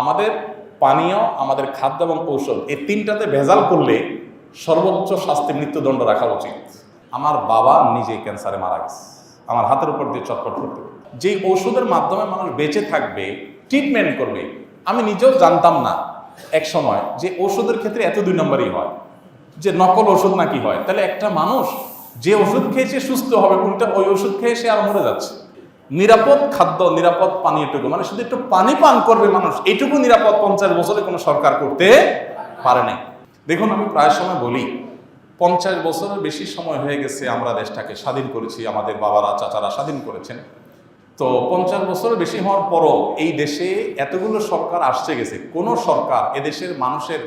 আমাদের পানীয়, আমাদের খাদ্য এবং ঔষধ, এই তিনটাতে ভেজাল করলে সর্বোচ্চ শাস্তি মৃত্যুদণ্ড রাখা উচিত। আমার বাবা নিজে ক্যান্সারে মারা গেছে। আমার হাতের উপর দিয়ে চটপট করতে যে ঔষধের মাধ্যমে মানুষ বেঁচে থাকবে ট্রিটমেন্ট করবে, আমি নিজেও জানতাম না এক সময় যে ওষুধের ক্ষেত্রে এত দুই নম্বরই হয়, যে নকল ওষুধ নাকি হয়। তাহলে একটা মানুষ যে ওষুধ খেয়েছে সুস্থ হবে উল্টা ওই ওষুধ খেয়ে সে আর মরে যাচ্ছে? নিরাপদ খাদ্য, নিরাপদ পানি এটুকু। মানে শুধু একটু পানি পান করবে মানুষ এইটুকু নিরাপদ পঞ্চাশ বছরে কোনো সরকার করতে পারে নাই। দেখুন, আমি প্রায় সময় বলি, পঞ্চাশ বছরের বেশি সময় হয়ে গেছে আমরা দেশটাকে স্বাধীন করেছি, আমাদের বাবারা, চাচারা স্বাধীন করেছেন। তো পঞ্চাশ বছরের বেশি হওয়ার পরও এই দেশে এতগুলো সরকার আসছে গেছে। কোনো সরকার এদেশের মানুষের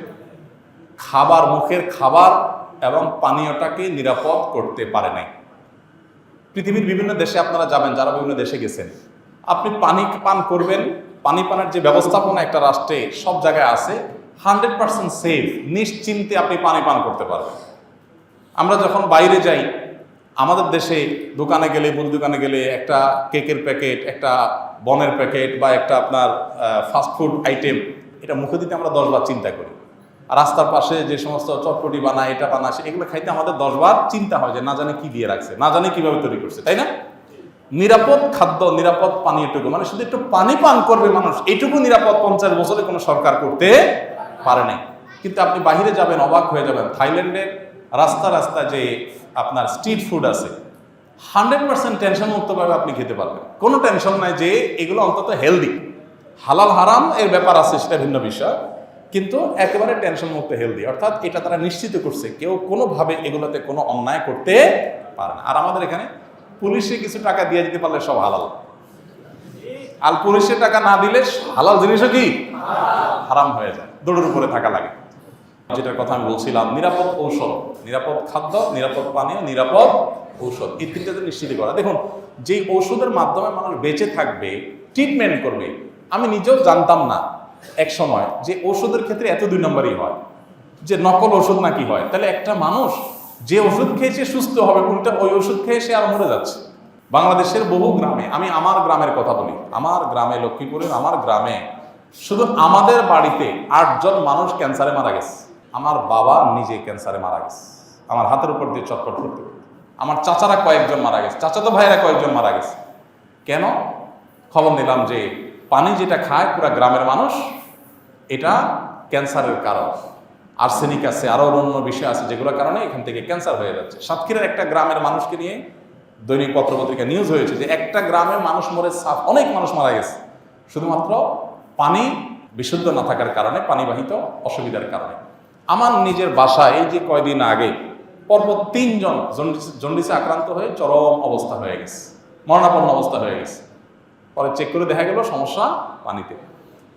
খাবার, মুখের খাবার এবং পানীয়টাকে নিরাপদ করতে পারে নাই। পৃথিবীর বিভিন্ন দেশে আপনারা যাবেন, যারা বিভিন্ন দেশে গেছেন, আপনি পানি পান করবেন, পানি পানের যে ব্যবস্থাপনা একটা রাষ্ট্রে সব জায়গায় আছে, হান্ড্রেড পার্সেন্ট সেফ, নিশ্চিন্তে আপনি পানি পান করতে পারবেন। আমরা যখন বাইরে যাই, আমাদের দেশে দোকানে গেলে মুদি দোকানে গেলে একটা কেকের প্যাকেট, একটা বনের প্যাকেট বা একটা আপনার ফাস্টফুড আইটেম এটা মুখে দিতে আমরা দশবার চিন্তা করি। রাস্তার পাশে যে সমস্ত চটপটি বানায়, এটা বানায় এগুলো খাইতে আমাদের দশবার চিন্তা হয় যে না জানে কি দিয়ে রাখছে, না জানে কীভাবে তৈরি করছে, তাই না? নিরাপদ খাদ্য, নিরাপদ পানি এটুকু মানে শুধু একটু পানি পান করবে মানুষ এইটুকু নিরাপদ পঞ্চাশ বছরে কোনো সরকার করতে পারে নাই। কিন্তু আপনি বাইরে যাবেন, অবাক হয়ে যাবেন থাইল্যান্ডের রাস্তা রাস্তা যে আপনার স্ট্রিট ফুড আছে, হান্ড্রেড পার্সেন্ট টেনশন মুক্তভাবে আপনি খেতে পারবেন। কোনো টেনশন নাই যে এগুলো অন্তত হেলদি। হালাল হারাম এর ব্যাপার আছে, সেটা ভিন্ন বিষয়। কিন্তু একেবারে টেনশন মুক্ত হেলদি অর্থাৎ এটা তারা নিশ্চিত করছে, কেউ কোনোভাবে এগুলোতে কোনো অন্যায় করতে পারে না। আর আমাদের এখানে পুলিশে কিছু টাকা দিয়ে দিতে পারলে সব হালাল। আর পুলিশে টাকা না দিলে হালাল জিনিসও কি? হারাম হয়ে যায়। দৌড়ের উপরে থাকা লাগে। যেটার কথা আমি বলছিলাম, নিরাপদ ঔষধ। নিরাপদ খাদ্য, নিরাপদ পানীয়, নিরাপদ ঔষধ। এই তিনটাতে নিশ্চিত করা। দেখুন, যেই ঔষধের মাধ্যমে মানুষ বেঁচে থাকবে ট্রিটমেন্ট করবে, আমি নিজেও জানতাম না এক সময় যে ওষুধের ক্ষেত্রে এত দুই নম্বরই হয়, যে নকল ওষুধ নাকি হয়? তাহলে একটা মানুষ যে ওষুধ খেয়েছে সুস্থ হবে, উল্টা ওই ওষুধ খেয়ে সে আর মরে যাচ্ছে। বাংলাদেশের বহু গ্রামে, আমি আমার গ্রামের কথা বলি, আমার গ্রামে লক্ষ্মীপুরের আমার গ্রামে শুধু আমাদের বাড়িতে আটজন মানুষ ক্যান্সারে মারা গেছে। আমার বাবা নিজে ক্যান্সারে মারা গেছে। আমার হাতের উপর দিয়ে চটপট করতে। আমার চাচারা কয়েকজন মারা গেছে। চাচাতো ভাইয়েরা কয়েকজন মারা গেছে। কেন? খবর নিলাম যে পানি যেটা খায় পুরা গ্রামের মানুষ, এটা ক্যান্সারের কারণ। আর্সেনিক আছে আরও অন্য বিষয় আছে যেগুলোর কারণে এখান থেকে ক্যান্সার হয়ে যাচ্ছে। সাতক্ষীরার একটা গ্রামের মানুষকে নিয়ে দৈনিক পত্রপত্রিকা নিউজ হয়েছে যে একটা গ্রামে মানুষ মরে, সাফ, অনেক মানুষ মারা গেছে। শুধুমাত্র পানি বিশুদ্ধ না থাকার কারণে, পানিবাহিত অসুবিধার কারণে। আমার নিজের বাসায় এই যে কয়দিন আগে পরপর তিনজন জন্ডিস- জন্ডিসে আক্রান্ত হয়ে চরম অবস্থা হয়ে গেছে। মরণাপন্ন অবস্থা হয়ে গেছে। পরে চেক করে দেখা গেল সমস্যা পানিতে।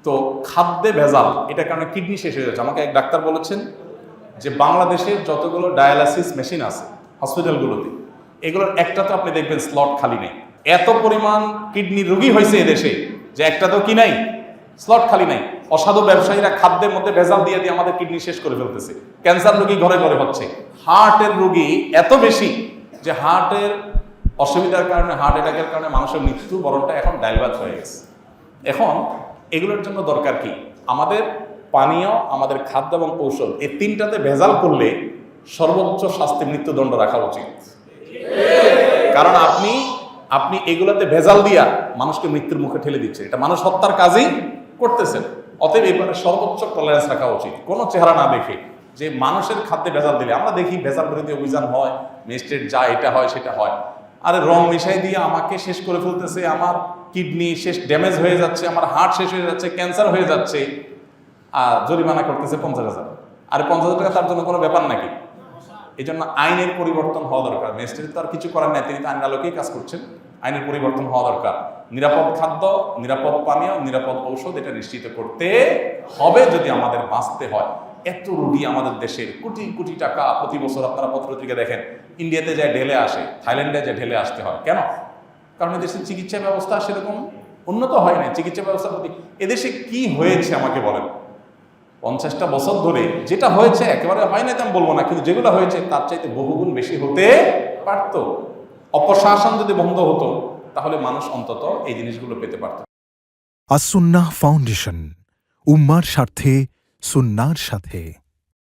তো খাদ্যে ভেজাল, এটার কারণে কিডনি শেষ হয়ে যাচ্ছে। আমাকে এক ডাক্তার বলেছেন যে বাংলাদেশের যতগুলো ডায়ালাসিস মেশিন আছে হসপিটালগুলোতে এগুলোর একটা তো আপনি দেখবেন স্লট খালি নেই। এত পরিমাণ কিডনি রোগী হয়েছে এদেশে যে একটা তো কি নাই? স্লট খালি নাই। অসাধু ব্যবসায়ীরা খাদ্যের মধ্যে ভেজাল দিয়ে দিয়ে আমাদের কিডনি শেষ করে ফেলতেছে। ক্যান্সার রোগী ঘরে ঘরে হচ্ছে। হার্টের রোগী এত বেশি যে হার্টের অসুবিধার কারণে হার্ট অ্যাটাকের কারণে মানুষের মৃত্যু বরণটা এখন ডাইলবাদ হয়ে গেছে। এখন এগুলোর জন্য দরকার কি? আমাদের পানীয়, আমাদের খাদ্য এবং ঔষধ এই তিনটাতে ভেজাল করলে সর্বোচ্চ শাস্তি মৃত্যুদণ্ড রাখা উচিত। কারণ আপনি আপনি এগুলোতে ভেজাল দিয়া মানুষকে মৃত্যুর মুখে ঠেলে দিচ্ছে এটা মানুষ হত্যার কাজই করতেছেন। অতএব এবারে সর্বোচ্চ টলারেন্স রাখা উচিত। কোনো চেহারা না দেখে যে মানুষের খাদ্যে ভেজাল দিলে। আমরা দেখি ভেজাল বিরোধী অভিযান হয় মিস্টেট যা এটা হয়, সেটা হয়। আরে রং মিশাই দিয়ে আমাকে শেষ করে ফেলতেছে, আমার কিডনি শেষ ড্যামেজ হয়ে যাচ্ছে, আমার হার্ট শেষ হয়ে যাচ্ছে, ক্যান্সার হয়ে যাচ্ছে। আর জরিমানা করতেছে পঞ্চাশ হাজার। আরে পঞ্চাশ হাজার টাকা তার জন্য কোনো ব্যাপার নাকি? এই জন্য আইনের পরিবর্তন হওয়া দরকার। ম্যাজিস্ট্রেট তো আর কিছু করার নাই, তিনি তো আইনের আলোকেই কাজ করছেন। আইনের পরিবর্তন হওয়া দরকার। নিরাপদ খাদ্য, নিরাপদ পানীয়, নিরাপদ ঔষধ, এটা নিশ্চিত করতে হবে যদি আমাদের বাঁচতে হয়। এত রুগী আমাদের দেশের কোটি কোটি টাকা প্রতি বছর আপনারা পত্রপত্রিকা দেখেন। ইন্ডিয়াতে যায় ঢেলে আসে, থাইল্যান্ডে যায় ঢেলে আসতে হয়, কেন? কারণ এদেশের চিকিৎসা ব্যবস্থা সেরকম উন্নত হয় না চিকিৎসা ব্যবস্থার প্রতি এদেশে কি হয়েছে আমাকে বলেন। পঞ্চাশটা বছর ধরে যেটা হয়েছে, একেবারে হয় না আমি বলব না, কিন্তু যেগুলো হয়েছে, তার চাইতে বহুগুণ বেশি হতে পারতো। অপশাসন যদি বন্ধ হতো, তাহলে মানুষ অন্তত এই জিনিসগুলো পেতে পারত। আসুন্নাহ ফাউন্ডেশন, উম্মার স্বার্থে সুন্নার সাথে